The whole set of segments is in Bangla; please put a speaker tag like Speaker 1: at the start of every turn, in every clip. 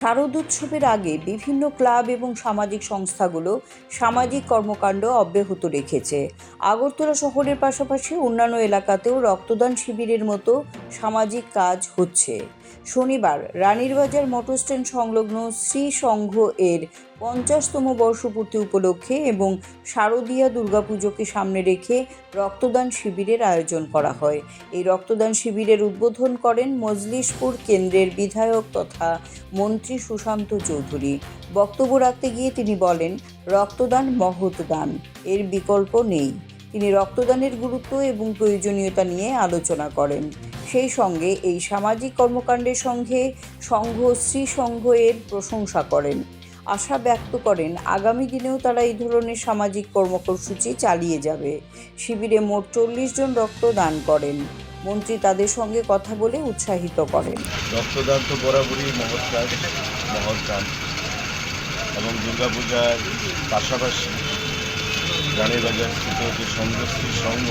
Speaker 1: শারদোৎসবের আগে বিভিন্ন ক্লাব এবং সামাজিক সংস্থাগুলো সামাজিক কর্মকাণ্ড অব্যাহত রেখেছে। আগরতলা শহরের পাশাপাশি অন্যান্য এলাকাতেও রক্তদান শিবিরের মতো সামাজিক কাজ হচ্ছে। শনিবার রানীরবাজার মোটর স্ট্যান্ড সংলগ্ন শ্রী সংঘ এর পঞ্চাশতম বর্ষপূর্তি উপলক্ষে এবং শারদীয়া দুর্গাপুজোকে সামনে রেখে রক্তদান শিবিরের আয়োজন করা হয়। এই রক্তদান শিবিরের উদ্বোধন করেন মজলিশপুর কেন্দ্রের বিধায়ক তথা মন্ত্রী সুশান্ত চৌধুরী। বক্তব্য রাখতে গিয়ে তিনি বলেন, রক্তদান মহৎ দান, এর বিকল্প নেই। তিনি রক্তদানের গুরুত্ব এবং প্রয়োজনীয়তা নিয়ে আলোচনা করেন। সেই সঙ্গে এই সামাজিক কর্মকাণ্ডের সঙ্গে সংঘ শ্রী সংঘ এর প্রশংসা করেন। আশা ব্যক্ত করেন, আগামী দিনেও তারা এই ধরনের সামাজিক কর্মসূচি চালিয়ে যাবে। শিবিরে মোট চল্লিশ জন রক্তদান করেন। মন্ত্রী তাদের সঙ্গে কথা বলে উৎসাহিত করেন।
Speaker 2: রক্তদান তো বরাবরই মহৎ কাজ মহৎ দান এবং দুর্গাপূজার পাশাপাশি রানের বাজার স্থিত যে সংঘশ্রী সংঘ।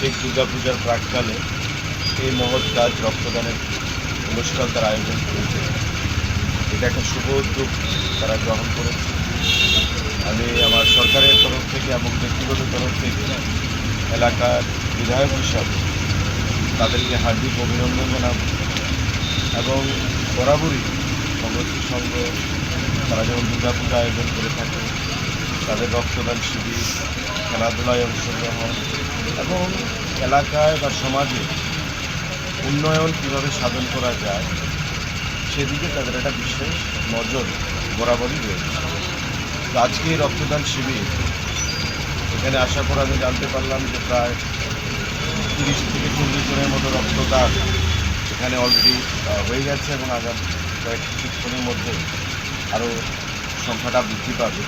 Speaker 2: ঠিক দুর্গাপূজার প্রাককালে এই মহৎ কাজ রক্তদানের অনুষ্ঠান তারা আয়োজন করেছে। এটা একটা শুভ উদ্যোগ তারা গ্রহণ করেছে। আমি আমার সরকারের তরফ থেকে এবং ব্যক্তিগত তরফ থেকে এলাকার বিধায়ক হিসাবে তাদেরকে হার্দিক অভিনন্দন জানাব এবং বরাবরই সংগঠন সংঘ তারা যেমন দুর্গাপূজা আয়োজন করে থাকে, তাদের রক্তদান শিবির খেলাধুলায় অংশগ্রহণ এবং এলাকায় বা সমাজে উন্নয়ন কীভাবে সাধন করা যায়, সেদিকে তাদের একটা বিশেষ নজর বরাবরই রয়েছে। আজকে রক্তদান শিবির, এখানে আসার পর আমি জানতে পারলাম যে প্রায় তিরিশ থেকে চল্লিশ জনের মতো রক্তদান এখানে অলরেডি হয়ে গেছে এবং আগামী কয়েক কিছুক্ষণের মধ্যে আরও সংখ্যাটা বৃদ্ধি পাবে।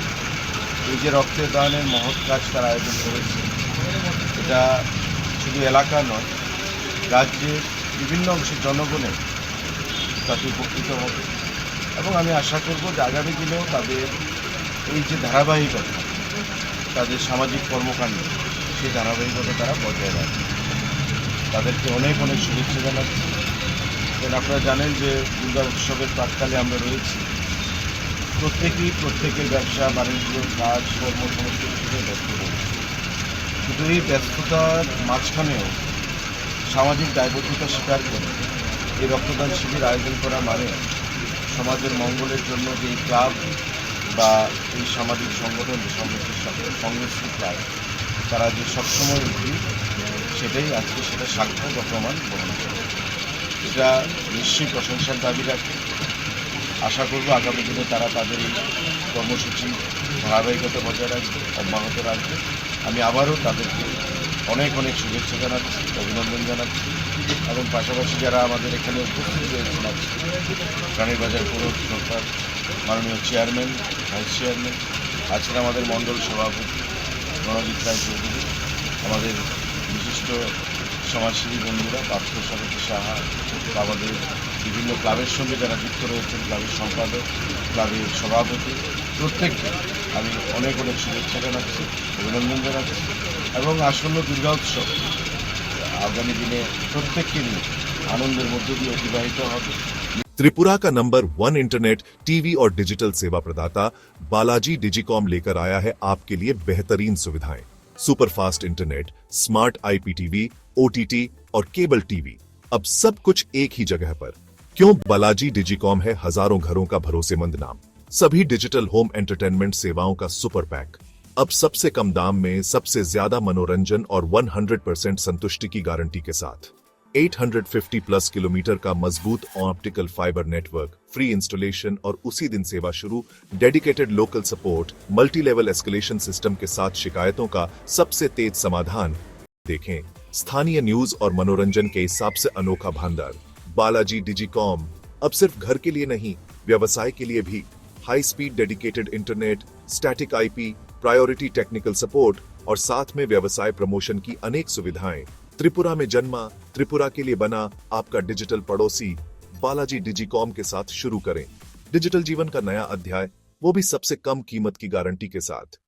Speaker 2: এই যে রক্তদানের মহৎ কাজ তারা আয়োজন করেছে, এটা শুধু এলাকা নয়, রাজ্যের বিভিন্ন অংশের জনগণের তাতে উপকৃত হবে। এবং আমি আশা করব যে আগামী দিনেও তাদের এই যে ধারাবাহিকতা, তাদের সামাজিক কর্মকাণ্ড, সেই ধারাবাহিকতা তারা বজায় রাখবে। তাদেরকে অনেক অনেক শুভেচ্ছা জানাচ্ছি। আপনারা জানেন যে দুর্গা উৎসবের প্রাককালে আমরা রয়েছি। প্রত্যেকেই প্রত্যেকের ব্যবসা, বাণিজ্য, কাজ, কর্ম সমস্ত কিছুতে ব্যস্ত কিন্তু এই ব্যস্ততার মাঝখানেও সামাজিক দায়বদ্ধতা স্বীকার করে এই রক্তদান শিবির আয়োজন করা মানে সমাজের মঙ্গলের জন্য যে ক্লাব বা এই সামাজিক সংগঠন, যে সাথে সংশ্রী ক্লাব, তারা যে সবসময় উঠি সেটাই আজকে সেটা সাক্ষ্য বা প্রমাণ গ্রহণ করে। এটা নিশ্চয়ই প্রশংসার দাবি রাখে। আশা করব আগামী দিনে তারা তাদের এই কর্মসূচি ধারাবাহিকতা বজায় রাখবে, অব্যাহত রাখবে। আমি আবারও তাদেরকে অনেক অনেক শুভেচ্ছা জানাচ্ছি, অভিনন্দন জানাচ্ছি এবং পাশাপাশি যারা আমাদের এখানে উপস্থিত রয়েছেন আজকে বাজার পৌর সরকার মাননীয় চেয়ারম্যান, ভাইস চেয়ারম্যান, আছেন আমাদের মণ্ডল সভাপতি রণজিৎ রায় চৌধুরী, আমাদের বিশিষ্ট সমাজসেবী বন্ধুরা, পার্থ সারথী সাহা, আমাদের বিভিন্ন ক্লাবের সঙ্গে যারা যুক্ত রয়েছেন ক্লাবের সম্পাদক ক্লাবের সভাপতি প্রত্যেককে আমি অনেক অনেক শুভেচ্ছা জানাচ্ছি অভিনন্দন জানাচ্ছি এবং আসন্ন দুর্গা উৎসব আগামী দিনে প্রত্যেককে নিয়ে আনন্দের মধ্য দিয়ে অতিবাহিত হবে
Speaker 3: त्रिपुरा का नंबर वन इंटरनेट टीवी और डिजिटल सेवा प्रदाता बालाजी डिजिकॉम लेकर आया है आपके लिए बेहतरीन सुविधाएं superfast internet smart IPTV OTT और केबल टीवी अब सब कुछ एक ही जगह पर क्यों बालाजी डिजिकॉम है हज़ारों घरों का भरोसेमंद नाम? सभी डिजिटल होम एंटरटेनमेंट सेवाओं का सुपर पैक। अब सबसे कम दाम में सबसे ज़्यादा मनोरंजन और 100% संतुष्टि की गारंटी के साथ। 850 प्लस किलोमीटर का मज़बूत optical fibre network, free installation और उसी दिन सेवा शुरू, dedicated local support multi level escalation system के साथ शिकायतों का सबसे तेज समाधान। देखें, स्थानीय न्यूज़ और मनोरंजन के हिसाब से अनोखा भंडार। बालाजी डिजिकॉम। अब सिर्फ़ घर के लिए नहीं, व्यवसाय के लिए भी। High speed dedicated internet static IP priority technical support और साथ में व्यवसाय प्रमोशन की अनेक सुविधाएँ। त्रिपुरा में जन्मा, त्रिपुरा के लिए बना आपका डिजिटल पड़ोसी बालाजी डिजिकॉम के साथ शुरू करें। डिजिटल जीवन का नया अध्याय, वो भी सबसे कम कीमत की गारंटी के साथ।